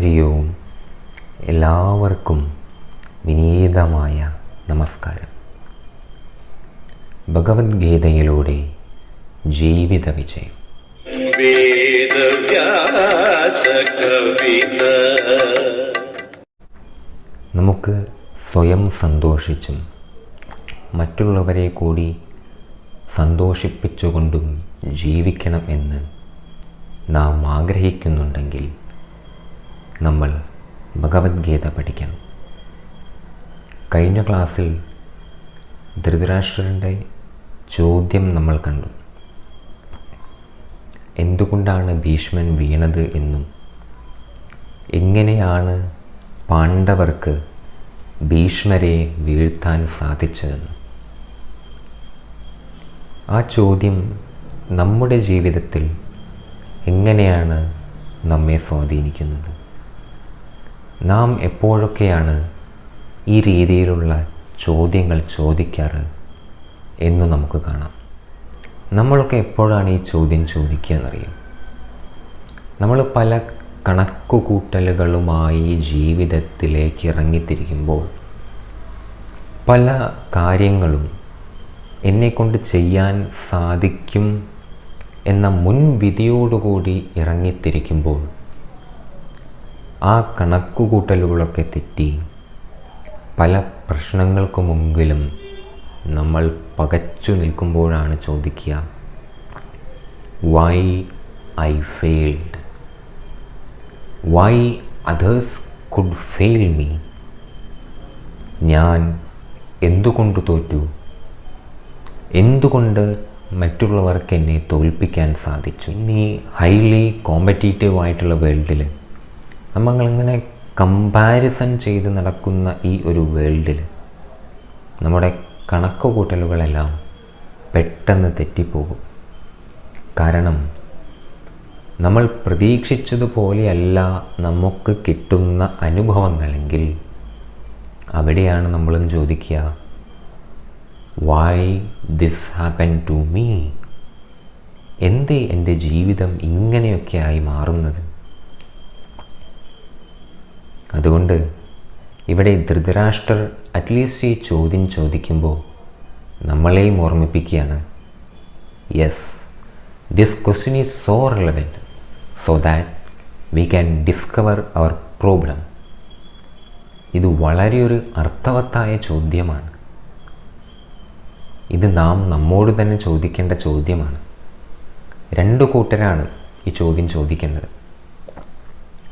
ഹരിയോം എല്ലാവർക്കും വിനീതമായ നമസ്കാരം. ഭഗവത്ഗീതയിലൂടെ ജീവിത വിജയം. നമുക്ക് സ്വയം സന്തോഷിച്ചും മറ്റുള്ളവരെ കൂടി സന്തോഷിപ്പിച്ചുകൊണ്ടും ജീവിക്കണം എന്ന് നാം ആഗ്രഹിക്കുന്നുണ്ടെങ്കിൽ നമ്മൾ ഭഗവത്ഗീത പഠിക്കണം. കഴിഞ്ഞ ക്ലാസ്സിൽ ധൃതരാഷ്ട്രന്റെ ചോദ്യം നമ്മൾ കണ്ടു. എന്തുകൊണ്ടാണ് ഭീഷ്മൻ വീണത് എന്നും? എങ്ങനെയാണ് പാണ്ഡവർക്ക് ഭീഷ്മരെ വീഴ്ത്താൻ സാധിച്ചതെന്നും? ആ ചോദ്യം നമ്മുടെ ജീവിതത്തിൽ എങ്ങനെയാണ് നമ്മെ സ്വാധീനിക്കുന്നത്? നാം എപ്പോഴൊക്കെയാണ് ഈ രീതിയിലുള്ള ചോദ്യങ്ങൾ ചോദിക്കാറ് എന്ന് നമുക്ക് കാണാം. നമ്മളൊക്കെ എപ്പോഴാണ് ഈ ചോദ്യം ചോദിക്കുക എന്നറിയാം. നമ്മൾ പല കണക്കുകൂട്ടലുകളുമായി ജീവിതത്തിലേക്ക് ഇറങ്ങിത്തിരിക്കുമ്പോൾ പല കാര്യങ്ങളും എന്നെക്കൊണ്ട് ചെയ്യാൻ സാധിക്കും എന്ന മുൻവിധിയോടുകൂടി ഇറങ്ങിത്തിരിക്കുമ്പോൾ ആ കണക്കുകൂട്ടലുകളൊക്കെ തെറ്റി. പല പ്രശ്നങ്ങൾക്ക് മുമ്പിലും നമ്മൾ പകച്ചു നിൽക്കുമ്പോഴാണ് ചോദിക്കുക why I failed why others could fail me ഞാൻ എന്തുകൊണ്ട് തോറ്റു? എന്തുകൊണ്ട് മറ്റുള്ളവർക്ക് എന്നെ തോൽപ്പിക്കാൻ സാധിച്ചു? ഇനി ഹൈലി കോമ്പറ്റീറ്റീവ് ആയിട്ടുള്ള വേൾഡിൽ നമ്മളിങ്ങനെ കമ്പാരിസൺ ചെയ്ത് നടക്കുന്ന ഈ ഒരു വേൾഡിൽ നമ്മുടെ കണക്ക് കൂട്ടലുകളെല്ലാം പെട്ടെന്ന് തെറ്റിപ്പോകും. കാരണം നമ്മൾ പ്രതീക്ഷിച്ചതുപോലെയല്ല നമുക്ക് കിട്ടുന്ന അനുഭവങ്ങളെങ്കിൽ അവിടെയാണ് നമ്മളും ചോദിക്കുക why this happen to me എന്തേ എന്റെ ജീവിതം ഇങ്ങനെയൊക്കെ ആയി മാറുന്നത്? അതുകൊണ്ട് ഇവിടെ ധൃതരാഷ്ട്രർ അറ്റ്ലീസ്റ്റ് ഈ ചോദ്യം ചോദിക്കുമ്പോൾ നമ്മളെയും ഓർമ്മിപ്പിക്കുകയാണ്. Yes this question is so relevant so that we can discover our problem ഇത് വളരെ ഒരു അർത്ഥവത്തായ ചോദ്യമാണ്. ഇത് നാം നമ്മോട് തന്നെ ചോദിക്കേണ്ട ചോദ്യമാണ്. രണ്ട് കൂട്ടരാണ് ഈ ചോദ്യം ചോദിക്കേണ്ടത്.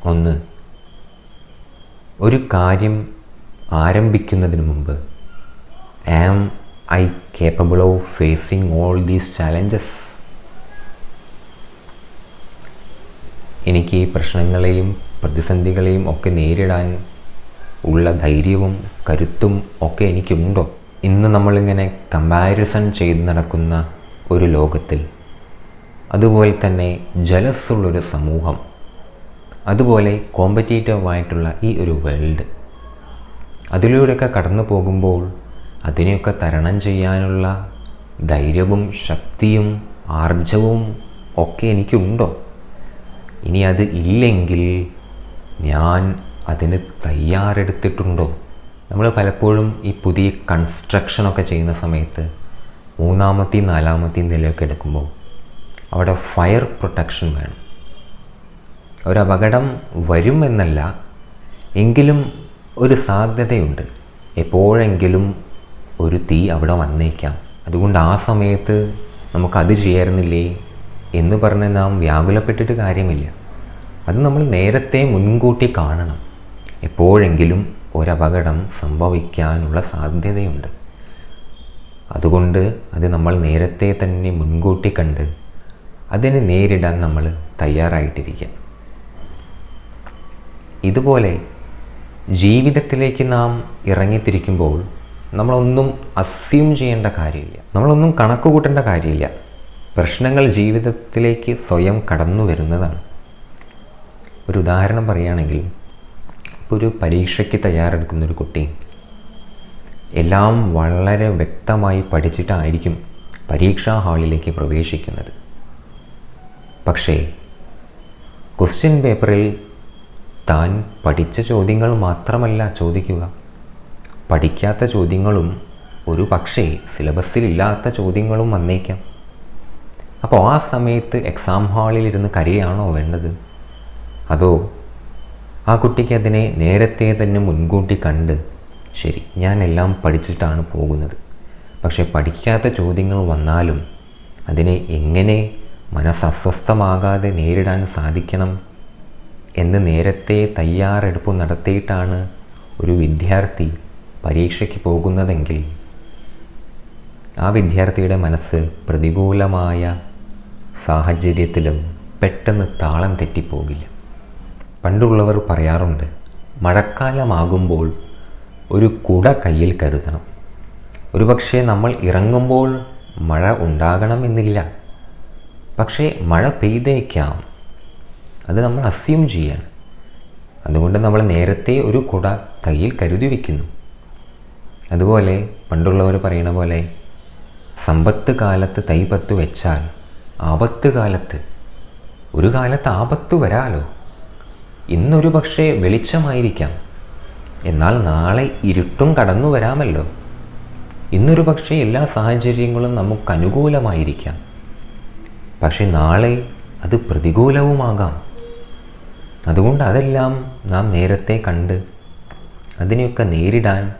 ഒന്ന് ഒരു കാര്യം ആരംഭിക്കുന്നതിന് മുമ്പ് am I capable of facing all these challenges എനിക്ക് ഈ പ്രശ്നങ്ങളെയും പ്രതിസന്ധികളെയും ഒക്കെ നേരിടാൻ ഉള്ള ധൈര്യവും കരുത്തും ഒക്കെ എനിക്കുണ്ടോ? ഇന്ന് നമ്മളിങ്ങനെ കമ്പാരിസൺ ചെയ്ത് നടക്കുന്ന ഒരു ലോകത്തിൽ അതുപോലെ തന്നെ ജലസ്സുള്ളൊരു സമൂഹം അതുപോലെ കോമ്പറ്റേറ്റീവ് ആയിട്ടുള്ള ഈ ഒരു വേൾഡ് അതിലൂടെയൊക്കെ കടന്നു പോകുമ്പോൾ അതിനെയൊക്കെ തരണം ചെയ്യാനുള്ള ധൈര്യവും ശക്തിയും ആർജവും ഒക്കെ എനിക്കുണ്ടോ? ഇനി അത് ഇല്ലെങ്കിൽ ഞാൻ അതിന് തയ്യാറെടുത്തിട്ടുണ്ടോ? നമ്മൾ പലപ്പോഴും ഈ പുതിയ കൺസ്ട്രക്ഷനൊക്കെ ചെയ്യുന്ന സമയത്ത് മൂന്നാമത്തെയും നാലാമത്തെയും നിലയൊക്കെ എടുക്കുമ്പോൾ അവിടെ ഫയർ പ്രൊട്ടക്ഷൻ വേണം. ഒരു അപകടം വരുമെന്നല്ല എങ്കിലും ഒരു സാധ്യതയുണ്ട്. എപ്പോഴെങ്കിലും ഒരു തീ അവിടെ വന്നേക്കാം. അതുകൊണ്ട് ആ സമയത്ത് നമുക്കത് ചെയ്യാറുന്നില്ലേ എന്ന് പറഞ്ഞ് നാം വ്യാകുലപ്പെട്ടിട്ട് കാര്യമില്ല. അത് നമ്മൾ നേരത്തെ മുൻകൂട്ടി കാണണം. എപ്പോഴെങ്കിലും ഒരപകടം സംഭവിക്കാനുള്ള സാധ്യതയുണ്ട്. അതുകൊണ്ട് അത് നമ്മൾ നേരത്തെ തന്നെ മുൻകൂട്ടി കണ്ട് അതിനെ നേരിടാൻ നമ്മൾ തയ്യാറായിട്ടിരിക്കുക ഇതുപോലെ ജീവിതത്തിലേക്ക് നാം ഇറങ്ങിത്തിരിക്കുമ്പോൾ നമ്മളൊന്നും അസ്യൂം ചെയ്യേണ്ട കാര്യമില്ല. നമ്മളൊന്നും കണക്ക് കൂട്ടേണ്ട കാര്യമില്ല. പ്രശ്നങ്ങൾ ജീവിതത്തിലേക്ക് സ്വയം കടന്നു വരുന്നതാണ്. ഒരു ഉദാഹരണം പറയുകയാണെങ്കിൽ ഇപ്പോൾ ഒരു പരീക്ഷയ്ക്ക് തയ്യാറെടുക്കുന്ന ഒരു കുട്ടി എല്ലാം വളരെ വ്യക്തമായി പഠിച്ചിട്ടായിരിക്കും പരീക്ഷാ ഹാളിലേക്ക് പ്രവേശിക്കുന്നത്. പക്ഷേ ക്വസ്റ്റ്യൻ പേപ്പറിൽ താൻ പഠിച്ച ചോദ്യങ്ങൾ മാത്രമല്ല ചോദിക്കുക. പഠിക്കാത്ത ചോദ്യങ്ങളും ഒരു പക്ഷേ സിലബസിലില്ലാത്ത ചോദ്യങ്ങളും വന്നേക്കാം. അപ്പോൾ ആ സമയത്ത് എക്സാം ഹാളിൽ ഇരുന്ന് കരയാണോ വേണ്ടത്? അതോ ആ കുട്ടിക്ക് അതിനെ നേരത്തെ തന്നെ മുൻകൂട്ടി കണ്ട് ശരി ഞാൻ എല്ലാം പഠിച്ചിട്ടാണ് പോകുന്നത്. പക്ഷേ പഠിക്കാത്ത ചോദ്യങ്ങൾ വന്നാലും അതിനെ എങ്ങനെ മനസ്സസ്വസ്ഥമാകാതെ നേരിടാൻ സാധിക്കണം? എന്ന് നേരത്തെ തയ്യാറെടുപ്പ് നടത്തിയിട്ടാണ് ഒരു വിദ്യാർത്ഥി പരീക്ഷയ്ക്ക് പോകുന്നതെങ്കിൽ ആ വിദ്യാർത്ഥിയുടെ മനസ്സ് പ്രതികൂലമായ സാഹചര്യത്തിലും പെട്ടെന്ന് താളം തെറ്റിപ്പോകില്ല. പണ്ടുള്ളവർ പറയാറുണ്ട് മഴക്കാലമാകുമ്പോൾ ഒരു കുട കയ്യിൽ കരുതണം. ഒരുപക്ഷെ നമ്മൾ ഇറങ്ങുമ്പോൾ മഴ ഉണ്ടാകണമെന്നില്ല. പക്ഷേ മഴ പെയ്തേക്കാം. അത് നമ്മൾ അസ്യൂം ചെയ്യാണ്. അതുകൊണ്ട് നമ്മൾ നേരത്തെ ഒരു കുട കയ്യിൽ കരുതി വയ്ക്കുന്നു അതുപോലെ പണ്ടുള്ളവർ പറയുന്ന പോലെ സമ്പത്ത് കാലത്ത് തൈപത്ത് വെച്ചാൽ ആപത്ത് കാലത്ത് ഒരു കാലത്ത് ആപത്ത് വരാലോ? ഇന്നൊരു പക്ഷേ വെളിച്ചമായിരിക്കാം. എന്നാൽ നാളെ ഇരുട്ടും കടന്നു വരാമല്ലോ. ഇന്നൊരു പക്ഷേ എല്ലാ സാഹചര്യങ്ങളും നമുക്ക് അനുകൂലമായിരിക്കാം. പക്ഷെ നാളെ അത് പ്രതികൂലവുമാകാം. അതുകൊണ്ട് അതെല്ലാം നാം നേരത്തെ കണ്ട് അതിനെയൊക്കെ നേരിടാൻ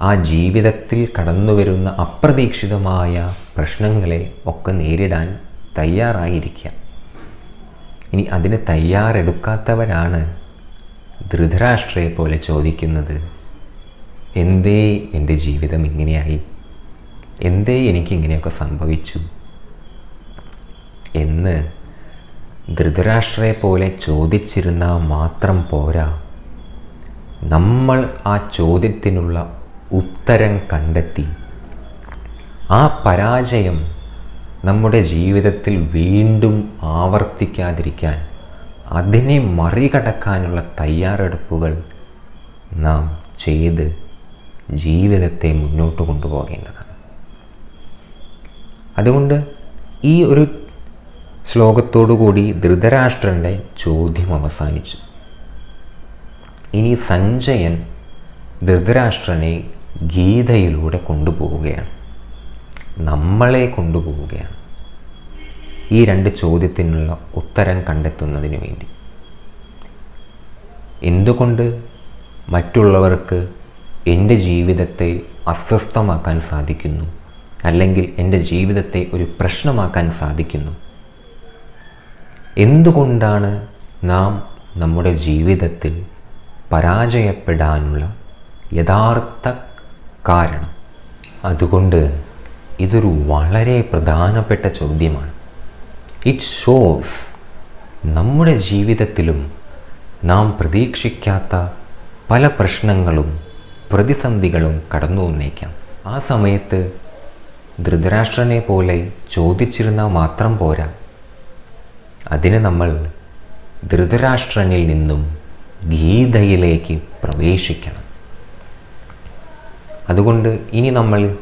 ആ ജീവിതത്തിൽ കടന്നു വരുന്ന അപ്രതീക്ഷിതമായ പ്രശ്നങ്ങളെ ഒക്കെ നേരിടാൻ തയ്യാറായിരിക്കുക ഇനി അതിന് തയ്യാറെടുക്കാത്തവരാണ് ധൃതരാഷ്ട്രയെ പോലെ ചോദിക്കുന്നത് എന്തേ എന്റെ ജീവിതം ഇങ്ങനെയായി? എന്തേ എനിക്കിങ്ങനെയൊക്കെ സംഭവിച്ചു? എന്ന് ധൃതരാഷ്ട്രയെ പോലെ ചോദിച്ചിരുന്നാൽ മാത്രം പോരാ. നമ്മൾ ആ ചോദ്യത്തിനുള്ള ഉത്തരം കണ്ടെത്തി. ആ പരാജയം നമ്മുടെ ജീവിതത്തിൽ വീണ്ടും ആവർത്തിക്കാതിരിക്കാൻ അതിനെ മറികടക്കാനുള്ള തയ്യാറെടുപ്പുകൾ നാം ചെയ്ത് ജീവിതത്തെ മുന്നോട്ട് കൊണ്ടുപോകേണ്ടതാണ്. അതുകൊണ്ട് ഈ ഒരു ശ്ലോകത്തോടുകൂടി ധൃതരാഷ്ട്രന്റെ ചോദ്യം അവസാനിച്ചു. ഇനി സഞ്ജയൻ ധൃതരാഷ്ട്രനെ ഗീതയിലൂടെ കൊണ്ടുപോവുകയാണ്. നമ്മളെ കൊണ്ടുപോവുകയാണ്. ഈ രണ്ട് ചോദ്യത്തിനുള്ള ഉത്തരം കണ്ടെത്തുന്നതിന് വേണ്ടി. എന്തുകൊണ്ട് മറ്റുള്ളവർക്ക് എന്റെ ജീവിതത്തെ അസ്വസ്ഥമാക്കാൻ സാധിക്കുന്നു? അല്ലെങ്കിൽ എന്റെ ജീവിതത്തെ ഒരു പ്രശ്നമാക്കാൻ സാധിക്കുന്നു? എന്തുകൊണ്ടാണ് നാം നമ്മുടെ ജീവിതത്തിൽ പരാജയപ്പെടാനുള്ള യഥാർത്ഥ കാരണം? അതുകൊണ്ട് ഇതൊരു വളരെ പ്രധാനപ്പെട്ട ചോദ്യമാണ്. ഇറ്റ് ഷോസ് നമ്മുടെ ജീവിതത്തിലും നാം പ്രതീക്ഷിക്കാത്ത പല പ്രശ്നങ്ങളും പ്രതിസന്ധികളും കടന്നു വന്നേക്കാം. ആ സമയത്ത് ധൃതരാഷ്ട്രനെ പോലെ ചോദിച്ചിരുന്നാൽ മാത്രം പോരാ. അതിന് നമ്മൾ ധൃതരാഷ്ട്രനിൽ നിന്നും ഗീതയിലേക്ക് പ്രവേശിക്കണം. അതുകൊണ്ട് ഇനി നമ്മൾ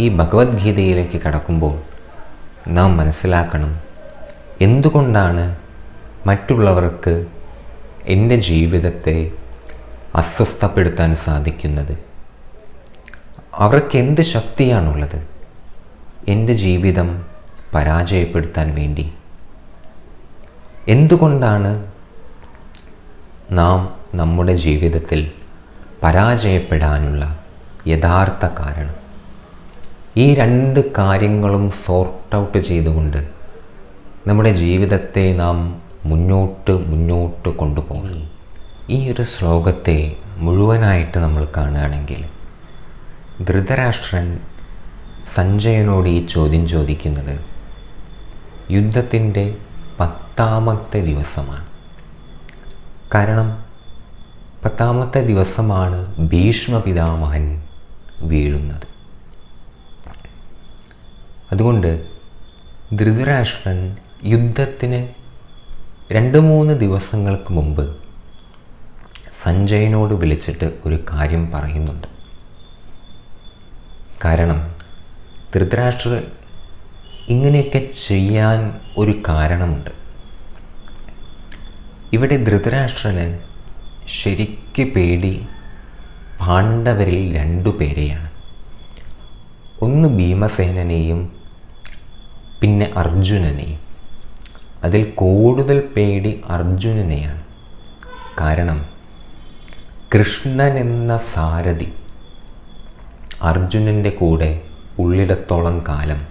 ഈ ഭഗവത്ഗീതയിലേക്ക് കടക്കുമ്പോൾ നാം മനസ്സിലാക്കണം എന്തുകൊണ്ടാണ് മറ്റുള്ളവർക്ക് എന്റെ ജീവിതത്തെ അസ്വസ്ഥപ്പെടുത്താൻ സാധിക്കുന്നത്? അവർക്ക് എന്ത് ശക്തിയാണുള്ളത്? എന്റെ ജീവിതം പരാജയപ്പെടുത്താൻ വേണ്ടി എന്തുകൊണ്ടാണ് നാം നമ്മുടെ ജീവിതത്തിൽ പരാജയപ്പെടാനുള്ള യഥാർത്ഥ കാരണം? ഈ രണ്ട് കാര്യങ്ങളും സോർട്ട് ഔട്ട് ചെയ്തുകൊണ്ട് നമ്മുടെ ജീവിതത്തെ നാം മുന്നോട്ട് മുന്നോട്ട് കൊണ്ടുപോകണം ഈ ഒരു ശ്ലോകത്തെ മുഴുവനായിട്ട് നമ്മൾ കാണുകയാണെങ്കിൽ ധൃതരാഷ്ട്രൻ സഞ്ജയനോട് ഈ ചോദ്യം ചോദിക്കുന്നത് യുദ്ധത്തിന്റെ പത്താമത്തെ ദിവസമാണ്. കാരണം പത്താമത്തെ ദിവസമാണ് ഭീഷ്മ പിതാമഹൻ വീഴുന്നത്. അതുകൊണ്ട് ധൃതരാഷ്ട്രൻ യുദ്ധത്തിന് രണ്ട് മൂന്ന് ദിവസങ്ങൾക്ക് മുമ്പ് സഞ്ജയനോട് വിളിച്ചിട്ട് ഒരു കാര്യം പറയുന്നുണ്ട്. കാരണം ധൃതരാഷ്ട്ര ഇങ്ങനെയൊക്കെ ചെയ്യാൻ ഒരു കാരണമുണ്ട്. ഇവിടെ ധൃതരാഷ്ട്രന് ശരിക്ക് പേടി. പാണ്ഡവരിൽ രണ്ടു പേരെയാണ്. ഒന്ന് ഭീമസേനനെയും പിന്നെ അർജുനനെയും. അതിൽ കൂടുതൽ പേടി അർജുനനെയാണ്. കാരണം കൃഷ്ണൻ എന്ന സാരഥി അർജുനന്റെ കൂടെ ഉള്ളിടത്തോളം കാലം.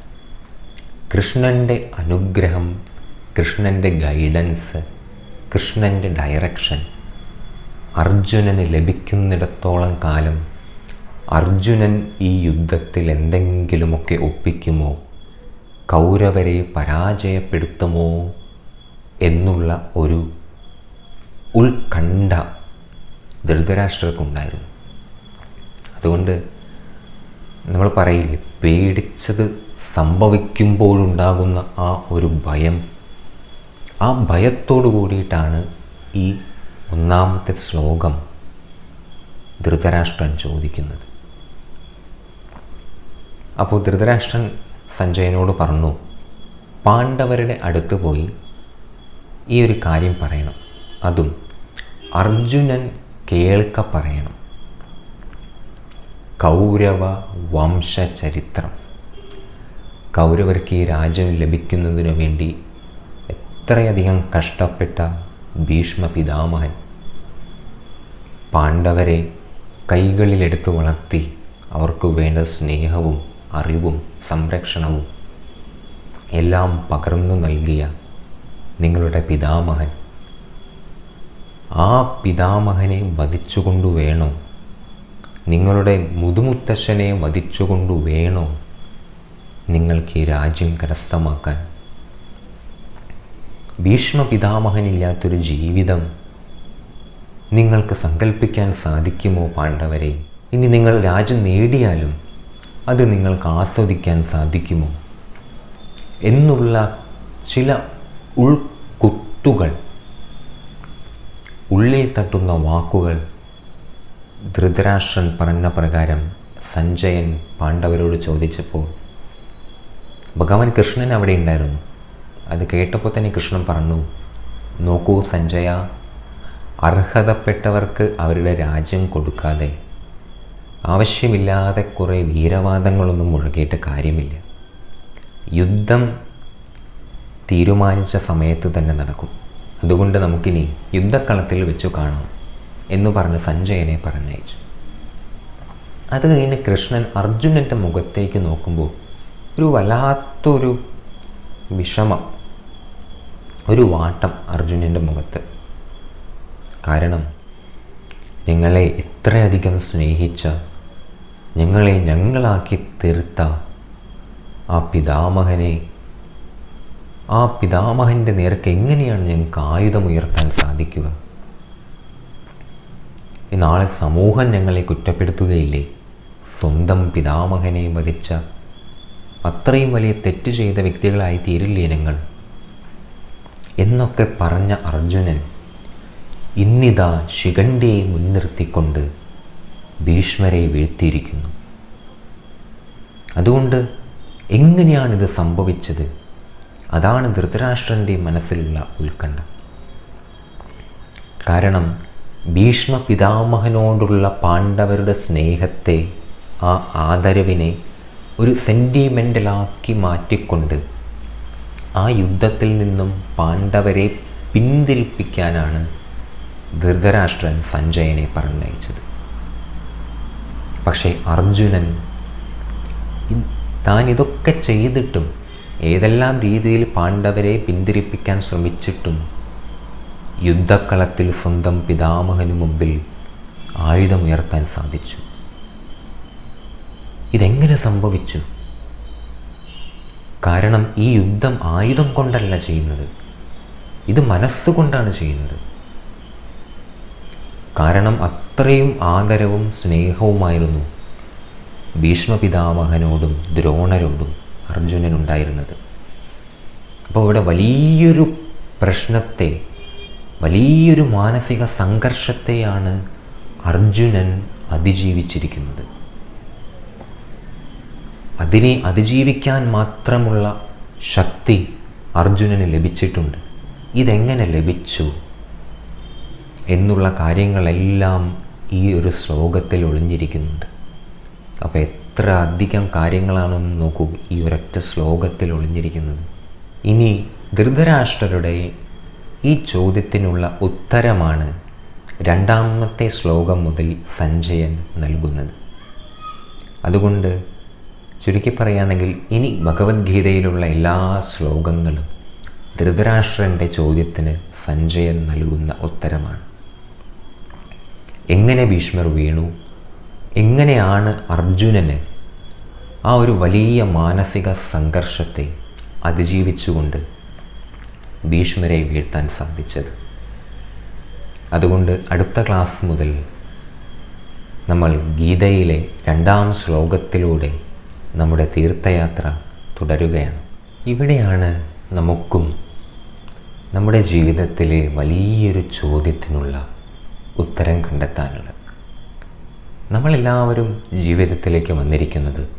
കൃഷ്ണന്റെ അനുഗ്രഹം കൃഷ്ണന്റെ ഗൈഡൻസ് കൃഷ്ണന്റെ ഡയറക്ഷൻ അർജുനന് ലഭിക്കുന്നിടത്തോളം കാലം അർജുനൻ ഈ യുദ്ധത്തിൽ എന്തെങ്കിലുമൊക്കെ ഒപ്പിക്കുമോ? കൗരവരെ പരാജയപ്പെടുത്തുമോ? എന്നുള്ള ഒരു ഉൾക്കണ്ഠ ധൃതരാഷ്ട്രർക്കുണ്ടായിരുന്നു. അതുകൊണ്ട് നമ്മൾ പറയില്ലേ പേടിച്ചത് സംഭവിക്കുമ്പോഴുണ്ടാകുന്ന ആ ഒരു ഭയം ആ ഭയത്തോടു കൂടിയിട്ടാണ് ഈ ഒന്നാമത്തെ ശ്ലോകം ധൃതരാഷ്ട്രൻ ചോദിക്കുന്നത്. അപ്പോൾ ധൃതരാഷ്ട്രൻ സഞ്ജയനോട് പറഞ്ഞു പാണ്ഡവരുടെ അടുത്ത് പോയി ഈ ഒരു കാര്യം പറയണം. അതും അർജുനൻ കേൾക്ക പറയണം. കൗരവ വംശചരിത്രം. കൗരവർക്ക് ഈ രാജ്യം ലഭിക്കുന്നതിനു വേണ്ടി എത്രയധികം കഷ്ടപ്പെട്ട ഭീഷ്മ പിതാമഹൻ പാണ്ഡവരെ കൈകളിലെടുത്തു വളർത്തി അവർക്ക് വേണ്ട സ്നേഹവും അറിവും സംരക്ഷണവും എല്ലാം പകർന്നു നൽകിയ നിങ്ങളുടെ പിതാമഹൻ. ആ പിതാമഹനെ വധിച്ചുകൊണ്ടു വേണോ? നിങ്ങളുടെ മുതുമുത്തശ്ശനെ വധിച്ചുകൊണ്ടു വേണോ? നിങ്ങൾക്ക് ഈ രാജ്യം കരസ്ഥമാക്കാൻ ഭീഷ്മ പിതാമഹനില്ലാത്തൊരു ജീവിതം നിങ്ങൾക്ക് സങ്കല്പിക്കാൻ സാധിക്കുമോ പാണ്ഡവരെ? ഇനി നിങ്ങൾ രാജ്യം നേടിയാലും അത് നിങ്ങൾക്ക് ആസ്വദിക്കാൻ സാധിക്കുമോ? എന്നുള്ള ചില ഉൾക്കുത്തുകൾ ഉള്ളിൽ തട്ടുന്ന വാക്കുകൾ ധൃതരാഷ്ട്രൻ പറഞ്ഞ പ്രകാരം സഞ്ജയൻ പാണ്ഡവരോട് ചോദിച്ചപ്പോൾ ഭഗവാൻ കൃഷ്ണൻ അവിടെ ഉണ്ടായിരുന്നു? അത് കേട്ടപ്പോൾ തന്നെ കൃഷ്ണൻ പറഞ്ഞു നോക്കൂ സഞ്ജയ അർഹതപ്പെട്ടവർക്ക് അവരുടെ രാജ്യം കൊടുക്കാതെ ആവശ്യമില്ലാതെ കുറേ വീരവാദങ്ങളൊന്നും മുഴുകിയിട്ട് കാര്യമില്ല. യുദ്ധം തീരുമാനിച്ച സമയത്ത് തന്നെ നടക്കും. അതുകൊണ്ട് നമുക്കിനി യുദ്ധക്കളത്തിൽ വെച്ചു കാണാം എന്ന് പറഞ്ഞ് സഞ്ജയനെ പറഞ്ഞയച്ചു. അത് കഴിഞ്ഞ് കൃഷ്ണൻ അർജുനന്റെ മുഖത്തേക്ക് നോക്കുമ്പോൾ ഒരു വല്ലാത്തൊരു വിഷമം ഒരു വാട്ടം അർജുനന്റെ മുഖത്ത്. കാരണം നിങ്ങളെ ഇത്രയധികം സ്നേഹിച്ച ഞങ്ങളെ ഞങ്ങളാക്കി തീർത്ത ആ പിതാമഹനെ ആ പിതാമഹന്റെ നേർക്ക് എങ്ങനെയാണ് ഞങ്ങൾക്ക് ആയുധമുയർത്താൻ സാധിക്കുക? നാളെ സമൂഹം ഞങ്ങളെ കുറ്റപ്പെടുത്തുകയില്ലേ? സ്വന്തം പിതാമഹനെ വധിച്ച അത്രയും വലിയ തെറ്റ് ചെയ്ത വ്യക്തികളായി തീരില്ലേ ഞങ്ങൾ? എന്നൊക്കെ പറഞ്ഞ അർജുനൻ ഇന്നിതാ ശിഖണ്ഡിയെ മുൻനിർത്തിക്കൊണ്ട് ഭീഷ്മരെ വീഴ്ത്തിയിരിക്കുന്നു. അതുകൊണ്ട് എങ്ങനെയാണിത് സംഭവിച്ചത്? അതാണ് ധൃതരാഷ്ട്രന്റെ മനസ്സിലുള്ള ഉത്കണ്ഠ. കാരണം ഭീഷ്മ പിതാമഹനോടുള്ള പാണ്ഡവരുടെ സ്നേഹത്തെ ആ ആദരവിനെ ഒരു സെന്റിമെന്റലാക്കി മാറ്റിക്കൊണ്ട് ആ യുദ്ധത്തിൽ നിന്നും പാണ്ഡവരെ പിന്തിരിപ്പിക്കാനാണ് ധൃതരാഷ്ട്രൻ സഞ്ജയനെ പറഞ്ഞയച്ചത്. പക്ഷേ അർജുനൻ താൻ ഇതൊക്കെ ചെയ്തിട്ടും ഏതെല്ലാം രീതിയിൽ പാണ്ഡവരെ പിന്തിരിപ്പിക്കാൻ ശ്രമിച്ചിട്ടും യുദ്ധക്കളത്തിൽ സ്വന്തം പിതാമഹനു മുമ്പിൽ ആയുധമുയർത്താൻ സാധിച്ചു. ഇതെങ്ങനെ സംഭവിച്ചു? കാരണം ഈ യുദ്ധം ആയുധം കൊണ്ടല്ല ചെയ്യുന്നത്. ഇത് മനസ്സുകൊണ്ടാണ് ചെയ്യുന്നത്. കാരണം അത്രയും ആദരവും സ്നേഹവുമായിരുന്നു ഭീഷ്മ പിതാമഹനോടും ദ്രോണരോടും അർജുനനുണ്ടായിരുന്നത്. അപ്പോൾ ഇവിടെ വലിയൊരു പ്രശ്നത്തെ വലിയൊരു മാനസിക സംഘർഷത്തെയാണ് അർജുനൻ അതിജീവിച്ചിരിക്കുന്നത്. അതിനെ അതിജീവിക്കാൻ മാത്രമുള്ള ശക്തി അർജുനന് ലഭിച്ചിട്ടുണ്ട്. ഇതെങ്ങനെ ലഭിച്ചു? എന്നുള്ള കാര്യങ്ങളെല്ലാം ഈ ഒരു ശ്ലോകത്തിൽ ഒളിഞ്ഞിരിക്കുന്നുണ്ട്. അപ്പോൾ എത്ര അധികം കാര്യങ്ങളാണെന്ന് നോക്കൂ ഈ ഒരൊറ്റ ശ്ലോകത്തിൽ ഒളിഞ്ഞിരിക്കുന്നത്. ഇനി ധൃതരാഷ്ട്രരുടെ ഈ ചോദ്യത്തിനുള്ള ഉത്തരമാണ് രണ്ടാമത്തെ ശ്ലോകം മുതൽ സഞ്ജയൻ നൽകുന്നത്. അതുകൊണ്ട് ചുരുക്കി പറയുകയാണെങ്കിൽ ഇനി ഭഗവത്ഗീതയിലുള്ള എല്ലാ ശ്ലോകങ്ങളും ധൃതരാഷ്ട്രന്റെ ചോദ്യത്തിന് സഞ്ജയൻ നൽകുന്ന ഉത്തരമാണ്. എങ്ങനെ ഭീഷ്മർ വീണു? എങ്ങനെയാണ് അർജുനന് ആ ഒരു വലിയ മാനസിക സംഘർഷത്തെ അതിജീവിച്ചുകൊണ്ട് ഭീഷ്മരെ വീഴ്ത്താൻ സാധിച്ചത്? അതുകൊണ്ട് അടുത്ത ക്ലാസ് മുതൽ നമ്മൾ ഗീതയിലെ രണ്ടാം ശ്ലോകത്തിലൂടെ നമ്മുടെ തീർത്ഥയാത്ര തുടരുകയാണ്. ഇവിടെയാണ് നമുക്കും നമ്മുടെ ജീവിതത്തിലെ വലിയൊരു ചോദ്യത്തിനുള്ള ഉത്തരം കണ്ടെത്താനുള്ളത്. നമ്മളെല്ലാവരും ജീവിതത്തിലേക്ക് വന്നിരിക്കുന്നത്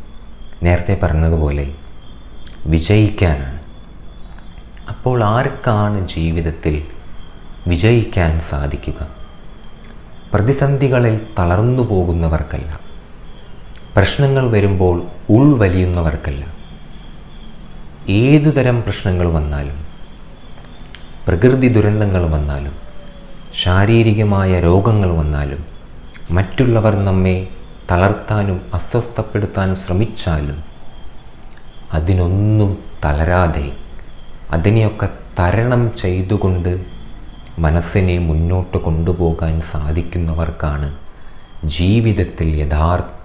നേരത്തെ പറഞ്ഞതുപോലെ വിജയിക്കാനാണ്. അപ്പോൾ ആർക്കാണ് ജീവിതത്തിൽ വിജയിക്കാൻ സാധിക്കുക? പ്രതിസന്ധികളിൽ തളർന്നു പോകുന്നവർക്കല്ല. പ്രശ്നങ്ങൾ വരുമ്പോൾ ഉൾവലിയുന്നവർക്കല്ല. ഏതുതരം പ്രശ്നങ്ങൾ വന്നാലും പ്രകൃതി ദുരന്തങ്ങൾ വന്നാലും ശാരീരികമായ രോഗങ്ങൾ വന്നാലും മറ്റുള്ളവർ നമ്മെ തളർത്താനും അസ്വസ്ഥപ്പെടുത്താനും ശ്രമിച്ചാലും അതിനൊന്നും തളരാതെ അതിനെയൊക്കെ തരണം ചെയ്തുകൊണ്ട് മനസ്സിനെ മുന്നോട്ട് കൊണ്ടുപോകാൻ സാധിക്കുന്നവർക്കാണ് ജീവിതത്തിൽ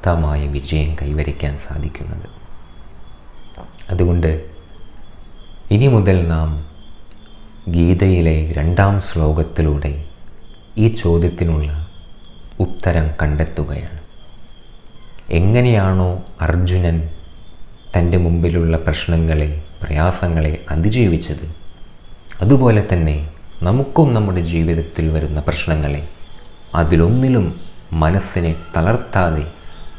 യഥാർത്ഥമായ വിജയം കൈവരിക്കാൻ സാധിക്കുന്നത്. അതുകൊണ്ട് ഇനി മുതൽ നാം ഗീതയിലെ രണ്ടാം ശ്ലോകത്തിലൂടെ ഈ ചോദ്യത്തിനുള്ള ഉത്തരം കണ്ടെത്തുകയാണ്. എങ്ങനെയാണോ അർജുനൻ തന്റെ മുമ്പിലുള്ള പ്രശ്നങ്ങളെ പ്രയാസങ്ങളെ അതിജീവിച്ചത് അതുപോലെ തന്നെ നമുക്കും നമ്മുടെ ജീവിതത്തിൽ വരുന്ന പ്രശ്നങ്ങളെ അതിലൊന്നിലും മനസ്സിനെ തളർത്താതെ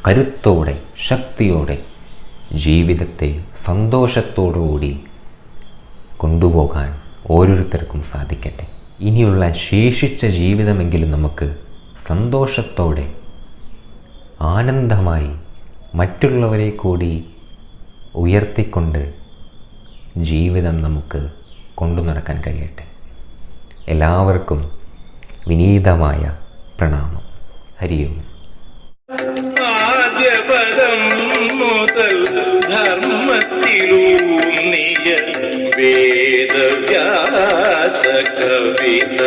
കരുത്തോടെ ശക്തിയോടെ ജീവിതത്തെ സന്തോഷത്തോടുകൂടി കൊണ്ടുപോകാൻ ഓരോരുത്തർക്കും സാധിക്കട്ടെ. ഇനിയുള്ള ശേഷിച്ച ജീവിതമെങ്കിലും നമുക്ക് സന്തോഷത്തോടെ ആനന്ദമായി മറ്റുള്ളവരെ കൂടി ഉയർത്തിക്കൊണ്ട് ജീവിതം നമുക്ക് കൊണ്ടു നടക്കാൻ കഴിയട്ടെ. എല്ലാവർക്കും വിനീതമായ പ്രണാമം. ഹരിയോം. ആദ്യപദം മുതൽ ധർമ്മത്തിലൂന്നിയ വേദവ്യാസ കവിത.